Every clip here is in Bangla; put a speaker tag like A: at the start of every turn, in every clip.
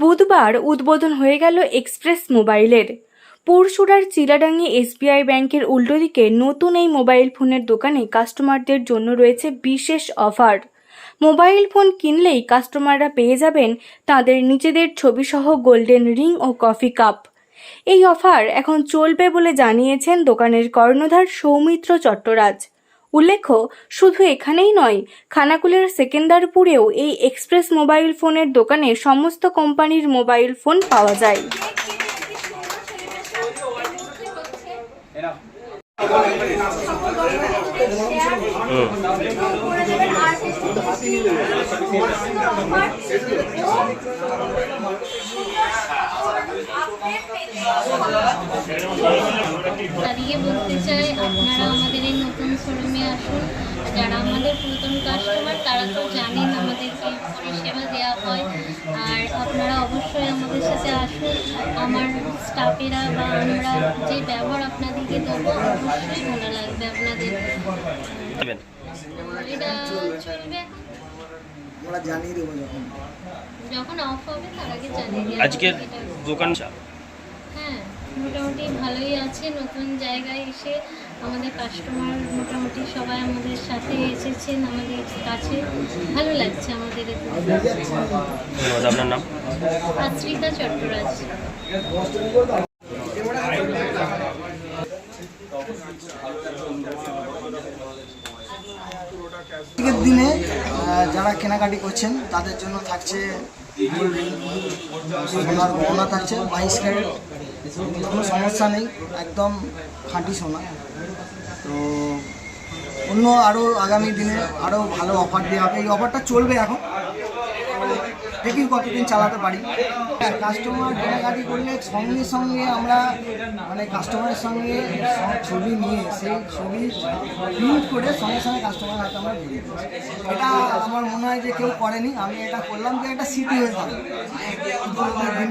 A: বুধবার উদ্বোধন হয়ে গেল এক্সপ্রেস মোবাইলের। পরশুরার চিলাডাঙ্গি এসবিআই ব্যাংকের উল্টো দিকে নতুন এই মোবাইল ফোনের দোকানে কাস্টমারদের জন্য রয়েছে বিশেষ অফার। মোবাইল ফোন কিনলেই কাস্টমাররা পেয়ে যাবেন তাদের নিজেদের ছবিসহ গোল্ডেন রিং ও কফি কাপ। এই অফার এখন চলবে বলে জানিয়েছেন দোকানের কর্ণধার সৌমিত্র চট্টরাজ। উল্লেখ্য, শুধু এখানেই নয়, খানাকুলের সেকেন্দারপুরেও এই এক্সপ্রেস মোবাইল ফোনের দোকানে সমস্ত কোম্পানির মোবাইল ফোন পাওয়া যায়।
B: আপনারা শোরুমে আসুন যারা আমাদের পুরাতন কাস্টমার তারা তো জানেন আমাদেরকে পরিষেবা দেওয়া হয়। আর আপনারা অবশ্যই আমাদের সাথে আসুন। আমার স্টাফেরা বা আমরা যে ব্যবহার আপনাদেরকে দেবো অবশ্যই ভালো লাগবে আপনাদের। এটা চলবে।
C: আমরা জানিয়ে দেবো যখন।
B: যখন অফ হবে তার আগে জানিয়ে দেওয়া
D: আজকের দোকান
B: হ্যাঁ মোটামুটি ভালোই আছে। নতুন জায়গায় এসে আমাদের কাস্টমার মোটামুটি সবাই আমাদের সাথে এসেছেন আমাদের কাছে ভালো লাগছে আমাদের
D: ধন্যবাদ আপনার নাম?
B: আশ্রিতা চট্টরাজ।
C: আজকের দিনে যারা কেনাকাটি করছেন তাদের জন্য থাকছে সোনার গহনা থাকছে বাইশ ক্যারেট। কোনো সমস্যা নেই, একদম খাঁটি সোনা। তো অন্য আরও আগামী দিনে আরও ভালো অফার দেওয়া হবে। এই অফারটা চলবে এখন। দেখি কতদিন চালাতে পারি। কাস্টমার কেনাকাটি করলে সঙ্গে সঙ্গে আমরা মানে কাস্টমারের সঙ্গে ছবি নিয়ে, সেই ছবি প্রিন্ট করে সঙ্গে সঙ্গে কাস্টমার হাতে আমরা দিয়ে এটা আমার মনে হয় যে কেউ করেনি। আমি এটা করলাম যে একটা স্মৃতি হয়ে পুরোনো দিন।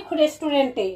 E: মৈখ রেস্টুরেন্টে